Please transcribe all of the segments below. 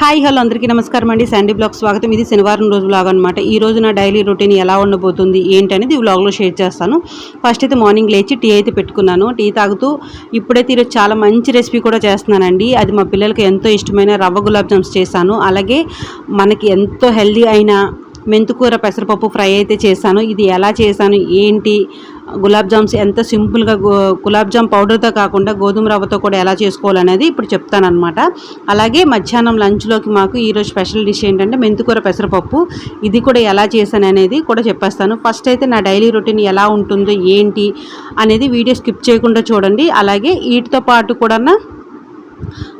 Hi hello అందరికీ నమస్కారం అండి. శాండీ బ్లాగ్ స్వాగతం. ఇది శనివారం రోజు బ్లాగ్ అనమాట ఈ రోజు నా డైలీ రొటీన్ ఎలా ఉండబోతుంది ఏంటి అనేది బ్లాగ్లో షేర్ చేస్తాను. ఫస్ట్ అయితే మార్నింగ్ లేచి టీ అయితే పెట్టుకున్నాను. టీ తాగుతూ ఇప్పుడైతే ఈరోజు చాలా మంచి రెసిపీ కూడా చేస్తున్నానండి. అది మా పిల్లలకి ఎంతో ఇష్టమైన రవ్వ గులాబ్ జామ్స్ చేశాను. అలాగే మనకి ఎంతో హెల్దీ అయిన మెంతుకూర పెసరపప్పు ఫ్రై అయితే చేశాను. ఇది ఎలా చేశాను? ఏంటి? గులాబ్ జామ్స్ ఎంత సింపుల్గా గులాబ్ జామ్ పౌడర్తో కాకుండా గోధుమ రవ్వతో కూడా ఎలా చేసుకోవాలనేది ఇప్పుడు చెప్తానమాట అలాగే మధ్యాహ్నం లంచ్లోకి మాకు ఈరోజు స్పెషల్ డిష్ ఏంటంటే మెంతుకూర పెసరపప్పు. ఇది కూడా ఎలా చేశాను అనేది కూడా చెప్పేస్తాను. ఫస్ట్ అయితే నా డైలీ రొటీన్ ఎలా ఉంటుందో ఏంటి అనేది వీడియో స్కిప్ చేయకుండా చూడండి. అలాగే వీటితో పాటు కూడా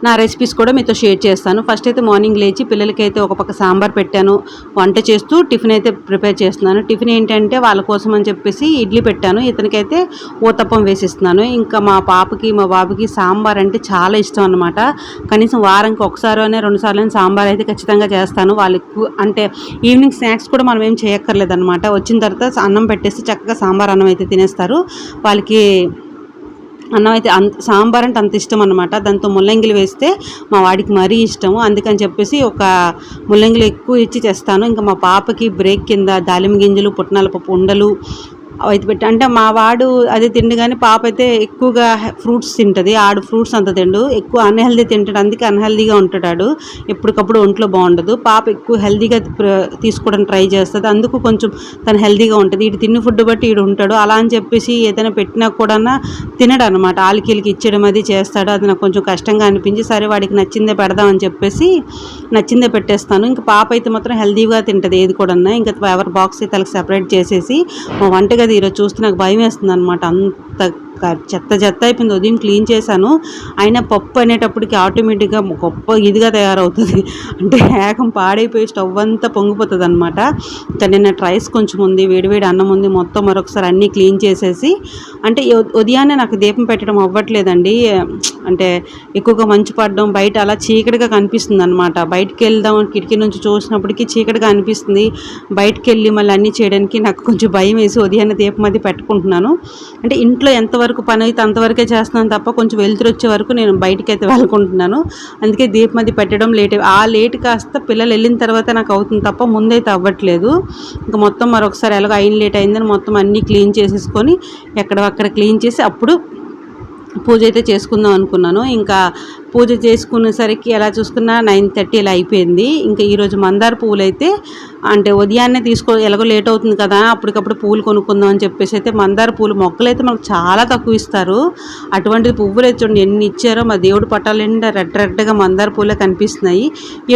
నా రెసిపీస్ కూడా మీతో షేర్ చేస్తాను. ఫస్ట్ అయితే మార్నింగ్ లేచి పిల్లలకైతే ఒక పక్క సాంబార్ పెట్టాను. వంట చేస్తూ టిఫిన్ అయితే ప్రిపేర్ చేస్తున్నాను. టిఫిన్ ఏంటంటే వాళ్ళ కోసం అని చెప్పేసి ఇడ్లీ పెట్టాను. ఇతనికైతే ఊతప్పం వేసిస్తున్నాను. ఇంకా మా పాపకి మా బాబుకి సాంబార్ అంటే చాలా ఇష్టం అనమాట కనీసం వారానికి ఒకసారి అనే రెండుసార్లు అయినా సాంబార్ అయితే ఖచ్చితంగా చేస్తాను. వాళ్ళకి అంటే ఈవినింగ్ స్నాక్స్ కూడా మనం ఏం చేయక్కర్లేదు అనమాట వచ్చిన తర్వాత అన్నం పెట్టేసి చక్కగా సాంబార్ అన్నం అయితే తినేస్తారు. వాళ్ళకి అన్నం అయితే అంత సాంబార్ అంటే అంత ఇష్టం అనమాట దాంతో ముల్లంగిలు వేస్తే మా వాడికి మరీ ఇష్టము. అందుకని చెప్పేసి ఒక ముల్లంగిలు ఎక్కువ ఇచ్చి చేస్తాను ఇంకా మా పాపకి బ్రేక్ కింద దాలిమ గింజలు పుట్నాల పప్పు ఉండలు అయితే పెట్టి అంటే మా వాడు అది తిండు కానీ పాప అయితే ఎక్కువగా ఫ్రూట్స్ తింటుంది ఆడు ఫ్రూట్స్ అంత తిండు ఎక్కువ అన్హెల్దీ తింటాడు అందుకే అన్హెల్దీగా ఉంటాడు ఎప్పటికప్పుడు ఒంట్లో బాగుండదు పాప ఎక్కువ హెల్దీగా తీసుకోవడానికి ట్రై చేస్తుంది అందుకు కొంచెం తను హెల్దీగా ఉంటుంది ఇటు తిన్న ఫుడ్ బట్టి ఇడు ఉంటాడు అలా అని చెప్పేసి ఏదైనా పెట్టినా కూడా తినడు అనమాట ఆలికీలకి ఇచ్చడం అది చేస్తాడు అది నాకు కొంచెం కష్టంగా అనిపించి సరే వాడికి నచ్చిందే పెడదామని చెప్పేసి నచ్చిందే పెట్టేస్తాను ఇంకా పాప అయితే మాత్రం హెల్దీగా తింటుంది ఏది కూడా ఇంకా ఎవరి బాక్స్ అయితే సెపరేట్ చేసేసి మా వంటగది ఈరోజు చూస్తే నాకు భయం వేస్తుంది అనమాట అంత చెత్త చెత్త అయిపోయింది. ఉదయం క్లీన్ చేశాను. అయినా పప్పు అనేటప్పటికి ఆటోమేటిక్గా గొప్ప ఇదిగా తయారవుతుంది. అంటే ఏకం పాడైపోయి స్టవ్ అంతా పొంగిపోతుంది అనమాట నిన్న ట్రైస్ కొంచెం ఉంది వేడివేడి అన్నం ఉంది మొత్తం మరొకసారి అన్నీ క్లీన్ చేసేసి అంటే ఉదయాన్నే నాకు దీపం పెట్టడం అవ్వట్లేదండి. అంటే ఎక్కువగా మంచు పడడం బయట అలా చీకటిగా కనిపిస్తుంది అనమాట బయటికి వెళ్దాం కిటికీ నుంచి చూసినప్పటికీ చీకటిగా అనిపిస్తుంది. బయటికి వెళ్ళి మళ్ళీ అన్నీ చేయడానికి నాకు కొంచెం భయం వేసి ఉదయాన్నే దీపం అది పెట్టుకుంటున్నాను. అంటే ఇంట్లో ఎంతవరకు పని అయితే అంతవరకే చేస్తున్నాను తప్ప కొంచెం వెళ్తురు వచ్చే వరకు నేను బయటికి అయితే వెళ్ళుకుంటున్నాను. అందుకే దీపం అది పెట్టడం లేట్. ఆ లేట్ కాస్త పిల్లలు వెళ్ళిన తర్వాత నాకు అవుతుంది తప్ప ముందైతే అవ్వట్లేదు. ఇంకా మొత్తం మరొకసారి ఎలాగో అయిన లేట్ అయిందని మొత్తం అన్నీ క్లీన్ చేసేసుకొని ఎక్కడ అక్కడ క్లీన్ చేసి అప్పుడు పూజ అయితే చేసుకుందాం అనుకున్నాను. ఇంకా పూజ చేసుకునేసరికి ఎలా చూసుకున్నా నైన్ థర్టీ ఇలా అయిపోయింది. ఇంకా ఈరోజు మందార పువ్వులు అయితే అంటే ఉదయాన్నే తీసుకో ఎలాగో లేట్ అవుతుంది కదా అప్పటికప్పుడు పువ్వులు కొనుక్కుందాం అని చెప్పేసి అయితే మందార పూలు మొక్కలు అయితే మనకు చాలా తక్కువ ఇస్తారు. అటువంటి పువ్వులు అయితే చూడండి ఎన్ని ఇచ్చారో మా దేవుడు పట్టాలు నిండా రెడ్ రెడ్గా మందార పూలే కనిపిస్తున్నాయి.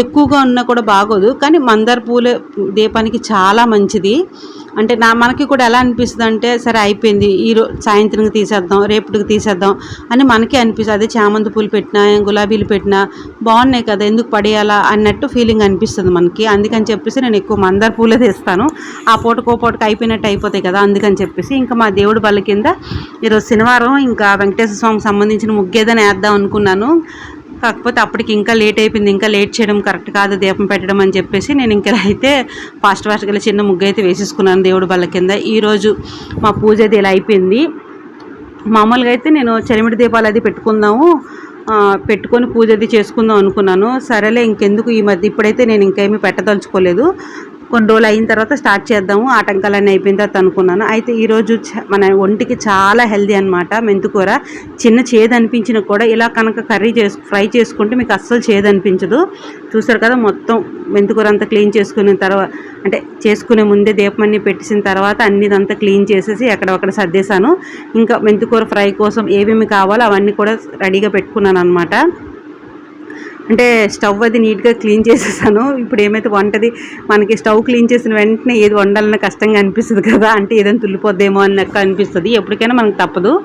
ఎక్కువగా ఉన్నా కూడా బాగోదు కానీ మందార పూలే దీపానికి చాలా మంచిది. అంటే నా మనకి కూడా ఎలా అనిపిస్తుంది అంటే సరే అయిపోయింది ఈ సాయంత్రంకి తీసేద్దాం రేపటికి తీసేద్దాం అని మనకే అనిపిస్తుంది. అదే చామంతి పూలు పెట్టినా గులాబీలు పెట్టినా బాగున్నాయి కదా ఎందుకు పడేయాలా అన్నట్టు ఫీలింగ్ అనిపిస్తుంది మనకి. అందుకని చెప్పేసి నేను ఎక్కువ మందార పూలే తెస్తాను. ఆ పూటకో పూటకు అయిపోయినట్టు అయిపోతాయి కదా అందుకని చెప్పేసి ఇంకా మా దేవుడి బల్ల కింద ఈరోజు శనివారం ఇంకా వెంకటేశ్వర స్వామికి సంబంధించిన ముగ్గేదని వేద్దాం అనుకున్నాను. కాకపోతే అప్పటికి ఇంకా లేట్ అయిపోయింది ఇంకా లేట్ చేయడం కరెక్ట్ కాదు దీపం పెట్టడం అని చెప్పేసి నేను ఇంకా అయితే ఫాస్ట్ ఫాస్ట్గా చిన్న ముగ్గు అయితే వేసేసుకున్నాను దేవుడి బల్ల కింద. ఈరోజు మా పూజ అది ఇలా అయిపోయింది. మామూలుగా అయితే నేను చలిమిడి దీపాలు అది పెట్టుకుందాము. పెట్టుకొని పూజ అది చేసుకుందాం అనుకున్నాను. సరేలే ఇంకెందుకు ఈ మధ్య? ఇప్పుడైతే నేను ఇంకేమీ పెట్టదలుచుకోలేదు. కొన్ని రోజులు అయిన తర్వాత స్టార్ట్ చేద్దాము. ఆటంకాలన్నీ అయిపోయిన తర్వాత అనుకున్నాను. అయితే ఈరోజు చ- మన ఒంటికి చాలా హెల్దీ అనమాట మెంతుకూర చిన్న చేదు అనిపించిన కూడా ఇలా కనుక కర్రీ చేసు ఫ్రై చేసుకుంటే మీకు అస్సలు చేదు అనిపించదు. చూసారు కదా మొత్తం మెంతుకూర అంతా క్లీన్ చేసుకున్న తర్వాత అంటే చేసుకునే ముందే దీపమన్నీ పెట్టేసిన తర్వాత అన్నిదంతా క్లీన్ చేసేసి అక్కడక్కడ సర్దేశాను. ఇంకా మెంతుకూర ఫ్రై కోసం ఏమేమి కావాలో అవన్నీ కూడా రెడీగా పెట్టుకున్నాను అనమాట అంటే స్టవ్ అది నీట్గా క్లీన్ చేసేసాను. ఇప్పుడు ఏమైతే వంటది మనకి స్టవ్ క్లీన్ చేసిన వెంటనే ఏది వండాలన్న కష్టంగా అనిపిస్తుంది కదా అంటే ఏదైనా తుల్లిపోద్దేమో అన్నట్టు అనిపిస్తుంది. ఎప్పటికైనా మనకు తప్పదు.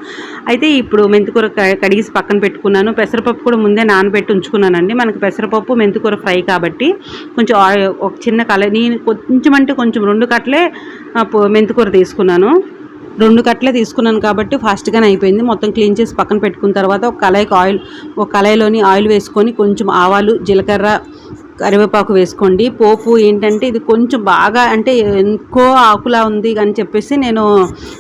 అయితే ఇప్పుడు మెంతికూర క- కడిగేసి పక్కన పెట్టుకున్నాను. పెసరపప్పు కూడా ముందే నానబెట్టి ఉంచుకున్నానండి. మనకి పెసరపప్పు మెంతికూర ఫ్రై కాబట్టి కొంచెం ఒక చిన్న కల నేను కొంచెం అంటే కొంచెం రెండు కట్లే మెంతికూర తీసుకున్నాను. రెండు కట్టలే తీసుకున్నాను కాబట్టి ఫాస్ట్గానే అయిపోయింది. మొత్తం క్లీన్ చేసి పక్కన పెట్టుకున్న తర్వాత ఒక కళాయికి ఆయిల్ ఒక కళాయిలోని ఆయిల్ వేసుకొని కొంచెం ఆవాలు జీలకర్ర కరివేపాకు వేసుకోండి. పోపు ఏంటంటే ఇది కొంచెం బాగా అంటే ఎక్కువ ఆకులా ఉంది అని చెప్పేసి నేను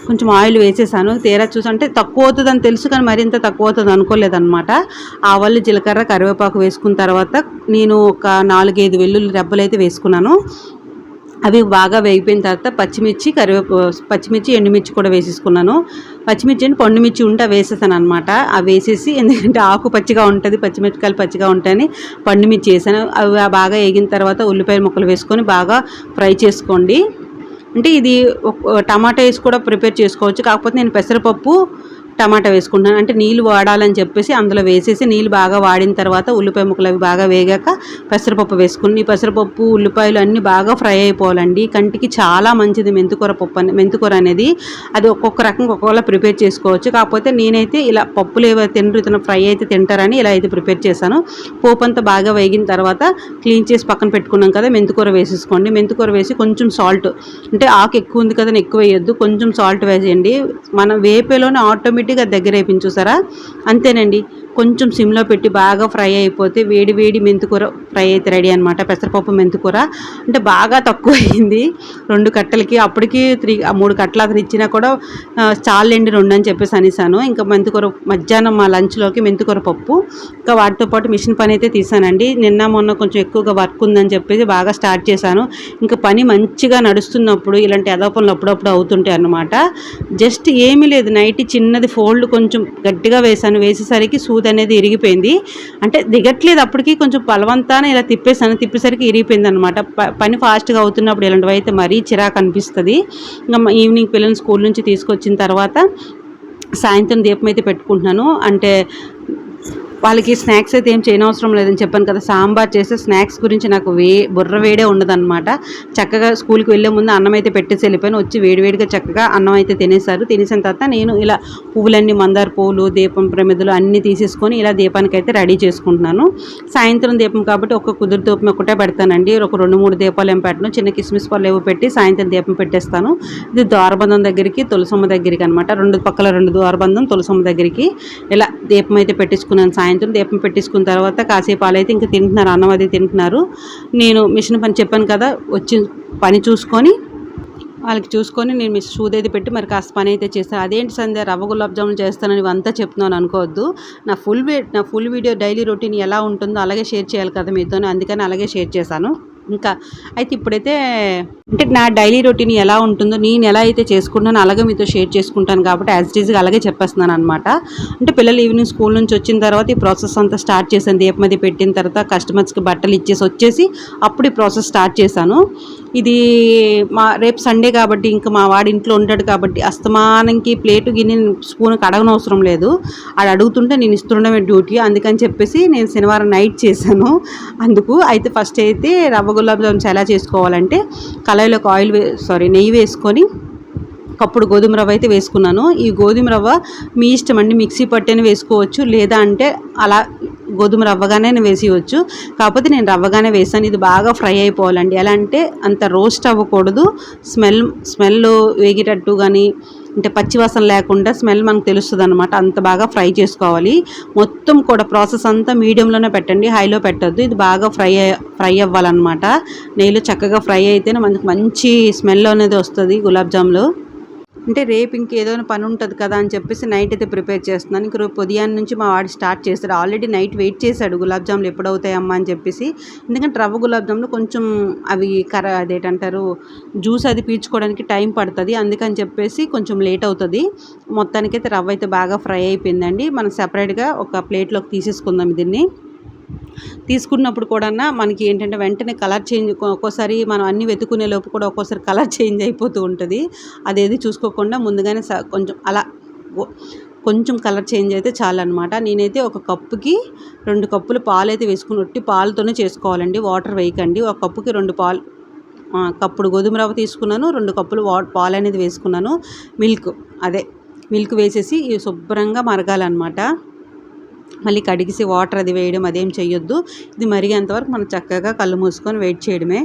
కొంచెం ఆయిల్ వేసేసాను. తీరా చూసంటే అంటే తక్కువ అవుతుందని తెలుసు కానీ మరింత తక్కువ అవుతుంది అనుకోలేదన్నమాట. ఆవాలు జీలకర్ర కరివేపాకు వేసుకున్న తర్వాత నేను ఒక నాలుగైదు వెల్లుల్లి రెబ్బలు అయితే వేసుకున్నాను. అవి బాగా వేగిపోయిన తర్వాత పచ్చిమిర్చి కరివేపు పచ్చిమిర్చి ఎండుమిర్చి కూడా వేసేసుకున్నాను. పచ్చిమిర్చి అండి పండుమిర్చి ఉంటే వేసేసాను అనమాట అవి వేసేసి ఎందుకంటే ఆకు పచ్చిగా ఉంటుంది పచ్చిమిరపకాయలు పచ్చిగా ఉంటాయని పండుమిర్చి వేసాను. అవి బాగా వేగిన తర్వాత ఉల్లిపాయ ముక్కలు వేసుకొని బాగా ఫ్రై చేసుకోండి. అంటే ఇది టమాటా వేసి కూడా ప్రిపేర్ చేసుకోవచ్చు. కాకపోతే నేను పెసరపప్పు టమాటా వేసుకుంటున్నాను అంటే నీళ్ళు వాడాలని చెప్పేసి అందులో వేసేసి నీళ్ళు బాగా వాడిన తర్వాత ఉల్లిపాయ ముక్కలు అవి బాగా వేగాక పెసరపప్పు వేసుకుని పెసరపప్పు ఉల్లిపాయలు అన్నీ బాగా ఫ్రై అయిపోవాలండి. కంటికి చాలా మంచిది మెంతుకూర పప్పు అని మెంతుకూర అనేది. అది ఒక్కొక్క రకంగా ఒక్కొక్కలా ప్రిపేర్ చేసుకోవచ్చు. కాకపోతే నేనైతే ఇలా పప్పులు ఏవైతే తినరు ఇతను ఫ్రై అయితే తింటారని ఇలా అయితే ప్రిపేర్ చేశాను. పోపు అంతా బాగా వేగిన తర్వాత క్లీన్ చేసి పక్కన పెట్టుకున్నాం కదా మెంతుకూర వేసేసుకోండి. మెంతుకూర వేసి కొంచెం సాల్ట్ అంటే ఆకు ఎక్కువ ఉంది కదా ఎక్కువ వేయొద్దు. కొంచెం సాల్ట్ వేసేయండి. మనం వేపేలోనే ఆటోమేటిక్ గట్టిగా దగ్గర అయిపోయింది చూసారా అంతేనండి. కొంచెం సిమ్లో పెట్టి బాగా ఫ్రై అయిపోతే వేడి వేడి మెంతుకూర ఫ్రై అయితే రెడీ అనమాట పెసరపప్పు మెంతుకూర అంటే బాగా తక్కువ అయింది రెండు కట్టలకి అప్పటికి త్రీ మూడు కట్టలు అతను ఇచ్చినా కూడా చాలండి రెండు అని చెప్పేసి అనేసాను. ఇంకా మెంతుకూర మధ్యాహ్నం మా లంచ్లోకి మెంతుకూర పప్పు. ఇంకా వాటితో పాటు మిషన్ పని అయితే తీసానండి. నిన్న మొన్న కొంచెం ఎక్కువగా వర్క్ ఉందని చెప్పేసి బాగా స్టార్ట్ చేశాను. ఇంకా పని మంచిగా నడుస్తున్నప్పుడు ఇలాంటి ఎదపనులు అప్పుడప్పుడు అవుతుంటాయి అన్నమాట. జస్ట్ ఏమీ లేదు. నైట్ చిన్నది ఫోల్డ్ కొంచెం గట్టిగా వేసాను వేసేసరికి సూది అనేది ఇరిగిపోయింది. అంటే దిగట్లేదు అప్పటికి కొంచెం బలవంతాన ఇలా తిప్పేసాను తిప్పేసరికి ఇరిగిపోయింది అనమాట పని ఫాస్ట్గా అవుతున్నప్పుడు ఇలాంటివి అయితే మరీ చిరాకు అనిపిస్తుంది. ఇంకా ఈవినింగ్ పిల్లల్ని స్కూల్ నుంచి తీసుకొచ్చిన తర్వాత సాయంత్రం దీపం అయితే పెట్టుకుంటున్నాను. అంటే వాళ్ళకి స్నాక్స్ అయితే ఏం చేయనవసరం లేదని చెప్పాను కదా. సాంబార్ చేస్తే స్నాక్స్ గురించి నాకు వే బుర్ర వేడే ఉండదన్నమాట. చక్కగా స్కూల్కి వెళ్ళే ముందు అన్నం అయితే పెట్టేసి వెళ్ళిపోయాను. వచ్చి వేడివేడిగా చక్కగా అన్నం అయితే తినేశారు. తినేసిన తర్వాత నేను ఇలా పువ్వులన్నీ మందార పువ్వులు దీపం ప్రమిదలు అన్నీ తీసేసుకొని ఇలా దీపానికి అయితే రెడీ చేసుకుంటున్నాను. సాయంత్రం దీపం కాబట్టి ఒక కుదురు దీపం ఒకటే పెడతానండి. ఒక రెండు మూడు దీపాలు ఏం పెట్టను. చిన్న కిస్మిస్ పళ్ళు ఏవో పెట్టి సాయంత్రం దీపం పెట్టేస్తాను. ఇది ద్వారబంధం దగ్గరికి తులసమ్మ దగ్గరికి అనమాట రెండు పక్కల రెండు ద్వారబంధం తులసమ్మ దగ్గరికి. ఇలా దీపం అయితే పెట్టించుకున్నాను సాయంత్రం సాయంత్రం దీపం పెట్టించుకున్న తర్వాత కాసేపు పాలైతే ఇంకా తింటున్నారు అన్నం అది తింటున్నారు. నేను మిషన్ పని చెప్పాను కదా వచ్చి పని చూసుకొని వాళ్ళకి చూసుకొని నేను మీ షూదేది పెట్టి మరి కాస్త పని అయితే చేస్తాను. అదేంటి సంధ్య రవ్వ గులాబ్ జాములు చేస్తానని అంతా చెప్తున్నాను అనుకోవద్దు. నా ఫుల్ నా ఫుల్ వీడియో డైలీ రొటీన్ ఎలా ఉంటుందో అలాగే షేర్ చేయాలి కదా మీతో అందుకని అలాగే షేర్ చేశాను. ఇంకా అయితే ఇప్పుడైతే అంటే నా డైలీ రొటీన్ ఎలా ఉంటుందో నేను ఎలా అయితే చేసుకుంటానో అలాగే మీతో షేర్ చేసుకుంటాను కాబట్టి యాజ్ ఈజ్గా అలాగే చెప్పేస్తున్నాను అనమాట అంటే పిల్లలు ఈవినింగ్ స్కూల్ నుంచి వచ్చిన తర్వాత ఈ ప్రాసెస్ అంతా స్టార్ట్ చేశాను. దీపమది పెట్టిన తర్వాత కస్టమర్స్కి బట్టలు ఇచ్చేసి వచ్చేసి అప్పుడు ఈ ప్రాసెస్ స్టార్ట్ చేశాను. ఇది మా రేపు సండే కాబట్టి ఇంకా మా వాడి ఇంట్లో ఉంటాడు కాబట్టి అస్తమానంకి ప్లేటు గిన్నె స్పూన్ కడగనవసరం లేదు. ఆడు అడుగుతుంటే నేను ఇస్తుండమే డ్యూటీ. అందుకని చెప్పేసి నేను శనివారం నైట్ చేశాను. అందుకు అయితే ఫస్ట్ అయితే రవ్వ గులాబ్ జామ్స్ ఎలా చేసుకోవాలంటే కళాయిలోకి ఆయిల్ వే సారీ నెయ్యి వేసుకొని కప్పుడు గోధుమ రవ్వ అయితే వేసుకున్నాను. ఈ గోధుమ రవ్వ మీ ఇష్టం అండి మిక్సీ పట్టేని వేసుకోవచ్చు. లేదా అంటే అలా గోధుమ రవ్వగానే వేసేయచ్చు. కాకపోతే నేను రవ్వగానే వేసాను ఇది బాగా ఫ్రై అయిపోవాలండి. ఎలా అంటే అంత రోస్ట్ అవ్వకూడదు. స్మెల్ స్మెల్ వేగేటట్టు కానీ అంటే పచ్చివాసన లేకుండా స్మెల్ మనకు తెలుస్తుంది అనమాట అంత బాగా ఫ్రై చేసుకోవాలి. మొత్తం కూడా ప్రాసెస్ అంతా మీడియంలోనే పెట్టండి. హైలో పెట్టద్దు. ఇది బాగా ఫ్రై ఫ్రై అవ్వాలన్నమాట. నెయ్యిలో చక్కగా ఫ్రై అయితేనే మనకు మంచి స్మెల్ అనేది వస్తుంది గులాబ్ జామ్లో. అంటే రేపు ఇంకేదో పని ఉంటుంది కదా అని చెప్పేసి నైట్ అయితే ప్రిపేర్ చేస్తున్నాను. ఇంక రేపు ఉదయం నుంచి మా వాడు స్టార్ట్ చేస్తాడు. ఆల్రెడీ నైట్ వెయిట్ చేశాడు గులాబ్ జాములు ఎప్పుడు అవుతాయమ్మా అని చెప్పేసి. ఎందుకంటే రవ్వ గులాబ్ జాములు కొంచెం అవి కర అదేంటారు జ్యూస్ అది పీల్చుకోవడానికి టైం పడుతుంది. అందుకని చెప్పేసి కొంచెం లేట్ అవుతుంది. మొత్తానికైతే రవ్వ అయితే బాగా ఫ్రై అయిపోయిందండి. మనం సెపరేట్గా ఒక ప్లేట్లోకి తీసేసుకుందాం దీన్ని తీసుకున్నప్పుడు కూడా మనకి ఏంటంటే వెంటనే కలర్ చేంజ్ ఒక్కోసారి మనం అన్ని వెతుకునే లోపు కూడా ఒక్కోసారి కలర్ చేంజ్ అయిపోతూ ఉంటుంది. అదేది చూసుకోకుండా ముందుగానే కొంచెం అలా కొంచెం కలర్ చేంజ్ అయితే చాలన్నమాట. నేనైతే ఒక కప్పుకి రెండు కప్పులు పాలు అయితే వేసుకుని ఒట్టి పాలతోనే చేసుకోవాలండి. వాటర్ వేయకండి. ఒక కప్పుకి రెండు పాలు కప్పుడు గోధుమ రవ్వ తీసుకున్నాను రెండు కప్పులు వా పాలు అనేది వేసుకున్నాను. మిల్క్ అదే మిల్క్ వేసేసి శుభ్రంగా మరగాలన్నమాట. మళ్ళీ కడిగిసి వాటర్ అది వేయడం అదేం చేయొద్దు ఇది మరిగేంతవరకు మనం చక్కగా కళ్ళు మూసుకొని వెయిట్ చేయడమే.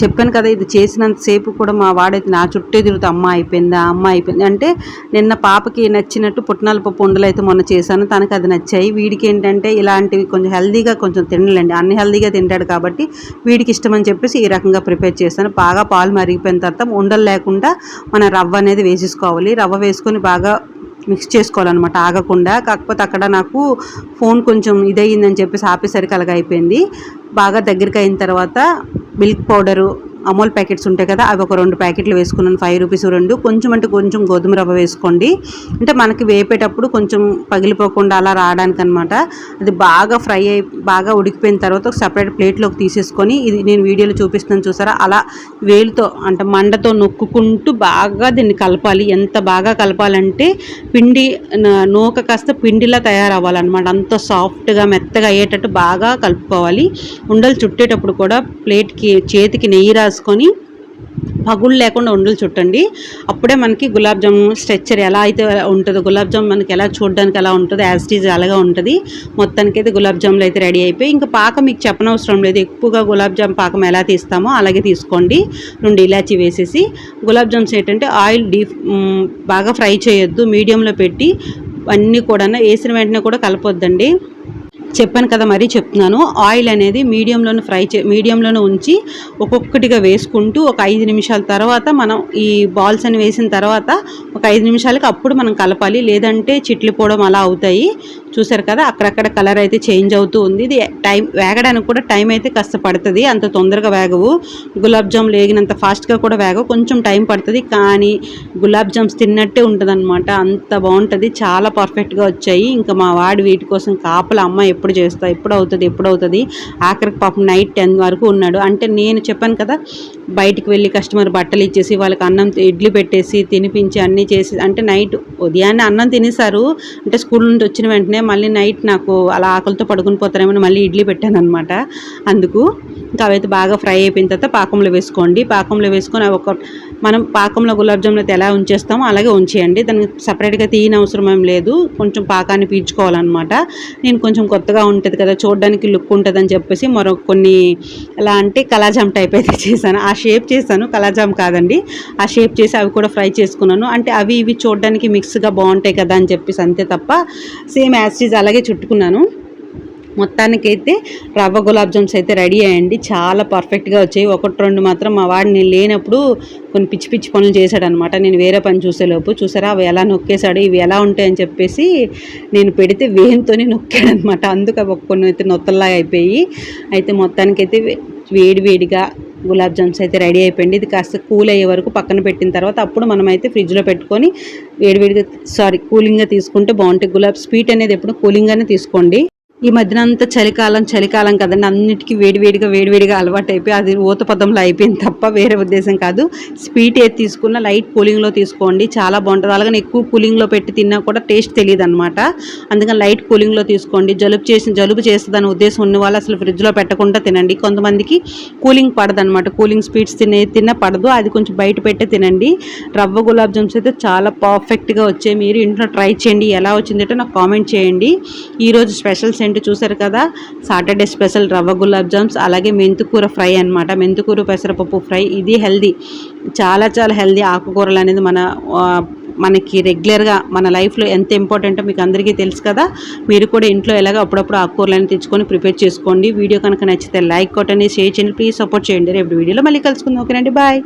చెప్పాను కదా ఇది చేసినంతసేపు కూడా మా వాడైతే నా చుట్టే తిరుగుతా అమ్మ అయిపోయిందా అమ్మ అయిపోయింది? అంటే నిన్న పాపకి నచ్చినట్టు పుట్నాల పప్పు ఉండలు అయితే మొన్న చేశాను తనకు అది నచ్చాయి. వీడికి ఏంటంటే ఇలాంటివి కొంచెం హెల్దీగా కొంచెం తినలేండి అన్ని హెల్దీగా తింటాడు కాబట్టి వీడికి ఇష్టం అని చెప్పేసి ఈ రకంగా ప్రిపేర్ చేశాను. బాగా పాలు మరిగిపోయిన తర్వాత ఉండలు లేకుండా మన రవ్వ అనేది వేసేసుకోవాలి. రవ్వ వేసుకొని బాగా మిక్స్ చేసుకోవాలన్నమాట. ఆగకుండా కాకపోతే అక్కడ నాకు ఫోన్ కొంచెం ఇదయ్యిందని చెప్పేసి ఆపేసరికి అలాగ అయిపోయింది. బాగా దగ్గరికి అయిన తర్వాత మిల్క్ పౌడరు అమూల్ ప్యాకెట్స్ ఉంటాయి కదా అవి ఒక రెండు ప్యాకెట్లు వేసుకున్నాను. ఫైవ్ రూపీస్ రెండు. కొంచెం అంటే కొంచెం గోధుమ రవ్వ వేసుకోండి. అంటే మనకి వేపేటప్పుడు కొంచెం పగిలిపోకుండా అలా రావడానికి అనమాట అది బాగా ఫ్రై అయి బాగా ఉడికిపోయిన తర్వాత ఒక సపరేట్ ప్లేట్లోకి తీసేసుకొని ఇది నేను వీడియోలో చూపిస్తున్నాను చూసారా? అలా వేలుతో అంటే మండతో నొక్కుకుంటూ బాగా దీన్ని కలపాలి. ఎంత బాగా కలపాలంటే పిండి నూక కాస్త పిండిలా తయారవ్వాలన్నమాట. అంత సాఫ్ట్గా మెత్తగా అయ్యేటట్టు బాగా కలుపుకోవాలి. ఉండలు చుట్టేటప్పుడు కూడా ప్లేట్కి చేతికి నెయ్యి రాసి రాసుకొని పగుళ్ళు లేకుండా ఉండలు చుట్టండి. అప్పుడే మనకి గులాబ్ జామున్ స్ట్రెచ్చర్ ఎలా అయితే ఉంటుందో గులాబ్ జామ్ మనకి ఎలా చూడడానికి ఎలా ఉంటుందో యాజిటీజ్ అలాగా ఉంటుంది. మొత్తానికి అయితే గులాబ్ జాములు అయితే రెడీ అయిపోయి ఇంకా పాకం మీకు చెప్పనవసరం లేదు. ఎక్కువగా గులాబ్ జామ్ పాకం ఎలా తీస్తామో అలాగే తీసుకోండి. రెండు ఇలాచీ వేసేసి గులాబ్ జామ్స్ ఏంటంటే ఆయిల్ డీప్ బాగా ఫ్రై చేయొద్దు. మీడియంలో పెట్టి అన్నీ కూడా వేసిన వెంటనే కూడా కలపొద్దండి. చెప్పాను కదా మరీ చెప్తున్నాను. ఆయిల్ అనేది మీడియంలోనే ఫ్రై చే మీడియంలోనే ఉంచి ఒక్కొక్కటిగా వేసుకుంటూ ఒక ఐదు నిమిషాల తర్వాత మనం ఈ బాల్స్ అని వేసిన తర్వాత ఒక ఐదు నిమిషాలకి అప్పుడు మనం కలపాలి. లేదంటే చిట్లిపోవడం అలా అవుతాయి. చూసారు కదా అక్కడక్కడ కలర్ అయితే చేంజ్ అవుతూ ఉంది. ఇది టైం వేగడానికి కూడా టైం అయితే కాస్త పడుతుంది. అంత తొందరగా వేగవు. గులాబ్ జామ్ లేగినంత ఫాస్ట్గా కూడా వేగవు. కొంచెం టైం పడుతుంది కానీ గులాబ్ జామ్స్ తిన్నట్టే ఉంటుంది అంత బాగుంటుంది. చాలా పర్ఫెక్ట్గా వచ్చాయి. ఇంకా మా వాడి వీటి కోసం కాపల అమ్మ ఎప్పుడు చేస్తా ఎప్పుడు అవుతుంది ఎప్పుడు అవుతుంది. ఆఖరికి పాపం నైట్ టెన్ వరకు ఉన్నాడు. అంటే నేను చెప్పాను కదా బయటికి వెళ్ళి కస్టమర్ బట్టలు ఇచ్చేసి వాళ్ళకి అన్నం ఇడ్లీ పెట్టేసి తినిపించి అన్నీ చేసి అంటే నైట్ ఉదయాన్నే అన్నం తినేసారు అంటే స్కూల్ నుండి వచ్చిన వెంటనే మళ్ళీ నైట్ నాకు అలా ఆకలితో పడుకుని పోతారేమో మళ్ళీ ఇడ్లీ పెట్టాను అనమాట అందుకు ఇంకా అవైతే బాగా ఫ్రై అయిపోయిన తర్వాత పాకంలో వేసుకోండి. పాకంలో వేసుకొని అవి ఒక మనం పాకంలో గులాబ్ జామున్ అయితే ఎలా ఉంచేస్తామో అలాగే ఉంచేయండి. దానికి సపరేట్గా తీయని అవసరం ఏం లేదు. కొంచెం పాకాన్ని పీల్చుకోవాలన్నమాట. నేను కొంచెం కొత్తగా ఉంటుంది కదా చూడడానికి లుక్ ఉంటుంది అని చెప్పేసి మరొక కొన్ని ఎలా అంటే కలాజామ్ టైప్ అయితే చేశాను. ఆ షేప్ చేశాను. కలాజామ్ కాదండి. ఆ షేప్ చేసి అవి కూడా ఫ్రై చేసుకున్నాను. అంటే అవి ఇవి చూడడానికి మిక్స్గా బాగుంటాయి కదా అని చెప్పేసి అంతే తప్ప సేమ్ యాసిటీజ్ అలాగే చుట్టుకున్నాను. మొత్తానికైతే రవ్వ గులాబ్ జామ్స్ అయితే రెడీ అయ్యండి. చాలా పర్ఫెక్ట్గా వచ్చాయి. ఒకటి రెండు మాత్రం మా వాడు నేను లేనప్పుడు కొన్ని పిచ్చి పిచ్చి పనులు చేశాడనమాట. నేను వేరే పని చూసేలోపు చూసారా? అవి ఎలా నొక్కేశాడు? ఇవి ఎలా ఉంటాయని చెప్పేసి నేను పెడితే వేయంతోనే నొక్కాడనమాట. అందుకు అవి కొన్ని అయితే నొత్తల్లాగా అయిపోయి అయితే మొత్తానికైతే వేడి వేడిగా గులాబ్ జామ్స్ అయితే రెడీ అయిపోయింది. ఇది కాస్త కూల్ అయ్యే వరకు పక్కన పెట్టిన తర్వాత అప్పుడు మనం అయితే ఫ్రిడ్జ్లో పెట్టుకొని వేడివేడిగా సారీ కూలింగ్గా తీసుకుంటే బాగుంటాయి. గులాబ్ స్వీట్ అనేది ఎప్పుడు కూలింగ్గానే తీసుకోండి. ఈ మధ్యన అంతా చలికాలం చలికాలం కదండి. అన్నిటికీ వేడివేడిగా వేడివేడిగా అలవాటు అయిపోయి అది ఊత పదంలో అయిపోయింది తప్ప వేరే ఉద్దేశం కాదు. స్వీట్ ఏది తీసుకున్నా లైట్ కూలింగ్లో తీసుకోండి. చాలా బాగుంటుంది. అలాగని ఎక్కువ కూలింగ్లో పెట్టి తిన్నా కూడా టేస్ట్ తెలియదు అనమాట అందుకని లైట్ కూలింగ్లో తీసుకోండి. జలుబు చేసిన జలుబు చేస్తుందనే ఉద్దేశం ఉన్న వాళ్ళు అసలు ఫ్రిడ్జ్లో పెట్టకుండా తినండి. కొంతమందికి కూలింగ్ పడదనమాట కూలింగ్ స్వీట్స్ తినే తిన్న పడదు. అది కొంచెం బయట పెట్టే తినండి. రవ్వ గులాబ్ జామ్స్ అయితే చాలా పర్ఫెక్ట్గా వచ్చాయి. మీరు ఇంట్లో ట్రై చేయండి. ఎలా వచ్చిందంటే నాకు కామెంట్ చేయండి. ఈరోజు స్పెషల్ సెంట్ చూసారు కదా? సాటర్డే స్పెషల్ రవ్వ గులాబ్ జామ్స్ అలాగే మెంతుకూర ఫ్రై అనమాట మెంతుకూర పెసరపప్పు ఫ్రై ఇది హెల్దీ. చాలా చాలా హెల్దీ ఆకుకూరలు అనేది మన మనకి రెగ్యులర్గా మన లైఫ్లో ఎంత ఇంపార్టెంటో మీకు అందరికీ తెలుసు కదా? మీరు కూడా ఇంట్లో ఎలాగో అప్పుడప్పుడు ఆకుకూరలను తెచ్చుకొని ప్రిపేర్ చేసుకోండి. వీడియో కనుక నచ్చితే లైక్ కొట్టండి షేర్ చేయండి ప్లీజ్ సపోర్ట్ చేయండి. రేపు వీడియోలో మళ్ళీ కలుసుకుందాం. ఓకేనండి బాయ్.